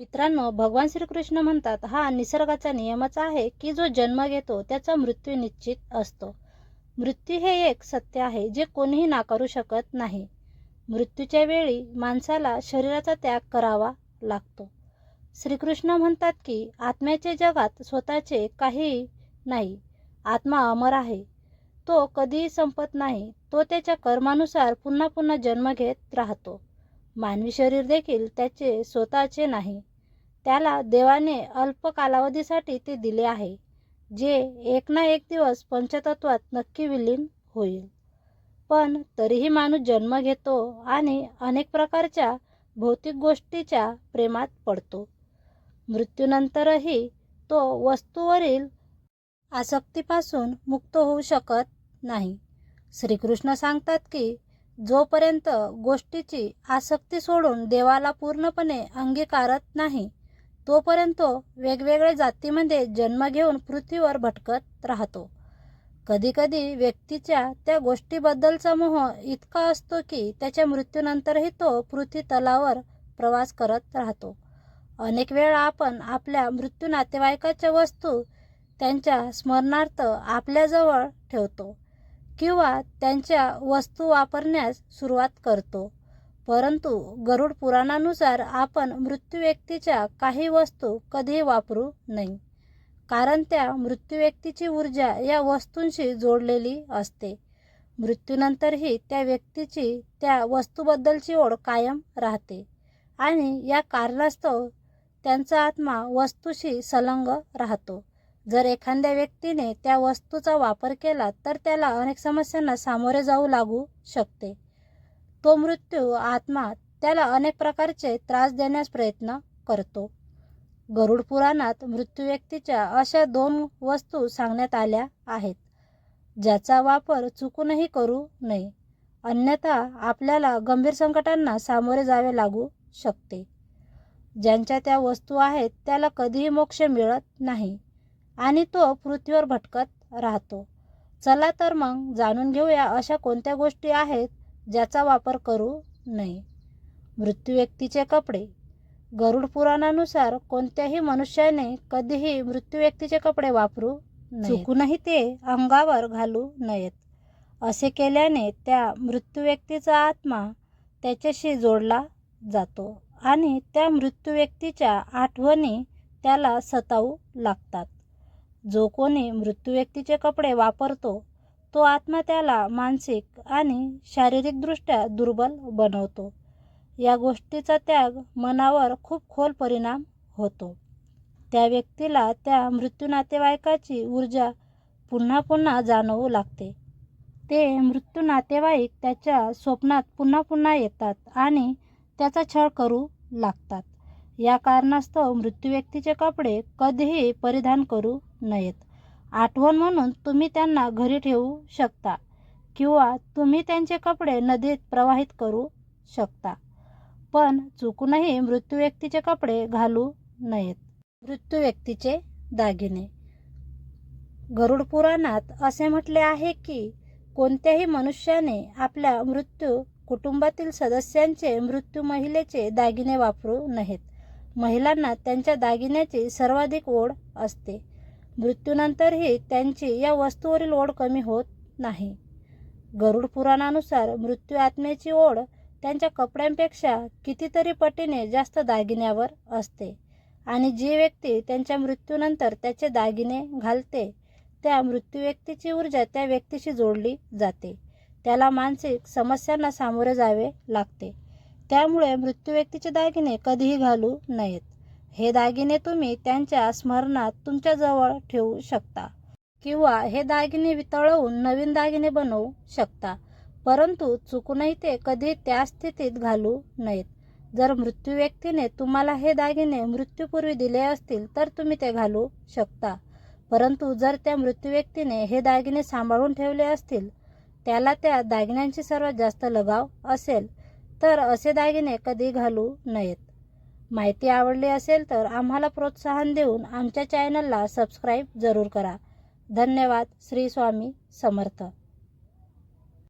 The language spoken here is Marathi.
मित्रांनो भगवान श्रीकृष्ण म्हणतात हा निसर्गाचा नियमच आहे की जो जन्म घेतो त्याचा मृत्यू निश्चित असतो. मृत्यू हे एक सत्य आहे जे कोणीही नाकारू शकत नाही. मृत्यूच्या वेळी माणसाला शरीराचा त्याग करावा लागतो. श्रीकृष्ण म्हणतात की आत्म्याचे जगात स्वतःचे काही नाही आत्मा अमर आहे. तो कधीही संपत नाही तो त्याच्या कर्मानुसार पुन्हा पुन्हा जन्म घेत राहतो. मानवी शरीर देखील त्याचे स्वतःचे नाही. त्याला देवाने अल्प कालावधीसाठी ते दिले आहे जे एक ना एक दिवस पंचतत्वात नक्की विलीन होईल. पण तरीही माणूस जन्म घेतो आणि अनेक प्रकारच्या भौतिक गोष्टीच्या प्रेमात पडतो. मृत्यूनंतरही तो वस्तूवरील आसक्तीपासून मुक्त होऊ शकत नाही. श्रीकृष्ण सांगतात की जोपर्यंत गोष्टीची आसक्ती सोडून देवाला पूर्णपणे अंगीकारत नाही तोपर्यंत वेगवेगळ्या जातीमध्ये जन्म घेऊन पृथ्वीवर भटकत राहतो. कधीकधी व्यक्तीच्या त्या गोष्टीबद्दलचा मोह इतका असतो की त्याच्या मृत्यूनंतरही तो पृथ्वी तलावर प्रवास करत राहतो. अनेक वेळा आपण आपल्या मृत्यू नातेवाईकाच्या वस्तू त्यांच्या स्मरणार्थ आपल्याजवळ ठेवतो किंवा त्यांच्या वस्तू वापरण्यास सुरुवात करतो. परंतु गरुड पुराणानुसार आपण मृत्यू व्यक्तीच्या काही वस्तू कधीही वापरू नाही. कारण त्या मृत्यू व्यक्तीची ऊर्जा या वस्तूंशी जोडलेली असते. मृत्यूनंतरही त्या व्यक्तीची त्या वस्तूबद्दलची ओढ कायम राहते आणि या कारणास्तव त्यांचा आत्मा वस्तूशी संलग्न राहतो. जर एखाद्या व्यक्तीने त्या वस्तूचा वापर केला तर त्याला अनेक समस्यांना सामोरे जाऊ लागू शकते. तो मृत्यू आत्मा त्याला अनेक प्रकारचे त्रास देण्यास प्रयत्न करतो. गरुड पुराणात मृत्यू व्यक्तीच्या अशा दोन वस्तू सांगण्यात आल्या आहेत. ज्याचा वापर चुकूनही करू नये. अन्यथा आपल्याला गंभीर संकटांना सामोरे जावे लागू शकते. ज्यांच्या त्या वस्तू आहेत त्याला कधीही मोक्ष मिळत नाही आणि तो पृथ्वीवर भटकत राहतो. चला तर मग जाणून घेऊया अशा कोणत्या गोष्टी आहेत ज्याचा वापर करू नये. मृत्यू व्यक्तीचे कपडे. गरुड पुराणानुसार कोणत्याही मनुष्याने कधीही मृत्यू व्यक्तीचे कपडे वापरू चुकूनही ते अंगावर घालू नयेत. असे केल्याने त्या मृत्यू व्यक्तीचा आत्मा त्याच्याशी जोडला जातो आणि त्या मृत्यू व्यक्तीच्या आठवणी त्याला सतावू लागतात. जो कोणी मृत्यू व्यक्तीचे कपडे वापरतो तो आत्मा त्याला मानसिक आणि शारीरिकदृष्ट्या दुर्बल बनवतो. या गोष्टीचा त्याग मनावर खूप खोल परिणाम होतो. त्या व्यक्तीला त्या मृत्यू नातेवाईकाची ऊर्जा पुन्हा पुन्हा जाणवू लागते. ते मृत्यू नातेवाईक त्याच्या स्वप्नात पुन्हा पुन्हा येतात आणि त्याचा छळ करू लागतात. या कारणास्तव मृत्यू व्यक्तीचे कपडे कधीही परिधान करू नयेत. आठवण म्हणून तुम्ही त्यांना घरी ठेवू शकता किंवा तुम्ही त्यांचे कपडे नदीत प्रवाहित करू शकता. पण चुकूनही मृत्यू व्यक्तीचे कपडे घालू नयेत. मृत्यू व्यक्तीचे दागिने. गरुड पुराणात असे म्हटले आहे की कोणत्याही मनुष्याने आपल्या मृत्यू कुटुंबातील सदस्यांचे मृत्यू महिलेचे दागिने वापरू नयेत. महिलांना त्यांच्या दागिन्याची सर्वाधिक ओढ असते. मृत्यूनंतरही त्यांची या वस्तूवरील ओढ कमी होत नाही. गरुड पुराणानुसार मृत्यू आत्म्याची ओढ त्यांच्या कपड्यांपेक्षा कितीतरी पटीने जास्त दागिन्यावर असते आणि जी व्यक्ती त्यांच्या मृत्यूनंतर त्याचे दागिने घालते त्या मृत्यू व्यक्तीची ऊर्जा त्या व्यक्तीशी जोडली जाते. त्याला मानसिक समस्यांना सामोरे जावे लागते. त्यामुळे मृत्यू व्यक्तीचे दागिने कधीही घालू नयेत. हे दागिने तुम्ही त्यांच्या स्मरणात तुमच्याजवळ ठेवू शकता. किंवा हे दागिने वितळवून नवीन दागिने बनवू शकता. परंतु चुकूनही ते कधी त्या स्थितीत घालू नयेत. जर मृत्यू व्यक्तीने तुम्हाला हे दागिने मृत्यूपूर्वी दिले असतील तर तुम्ही ते घालू शकता. परंतु जर त्या मृत्यू व्यक्तीने हे दागिने सांभाळून ठेवले असतील त्याला त्या दागिन्यांची सर्वात जास्त लगाव असेल तर असे दागिने कधी घालू नयेत. माहिती आवडली असेल तर आम्हाला प्रोत्साहन देऊन आमच्या चॅनलला सबस्क्राईब जरूर करा. धन्यवाद. श्री स्वामी समर्थ.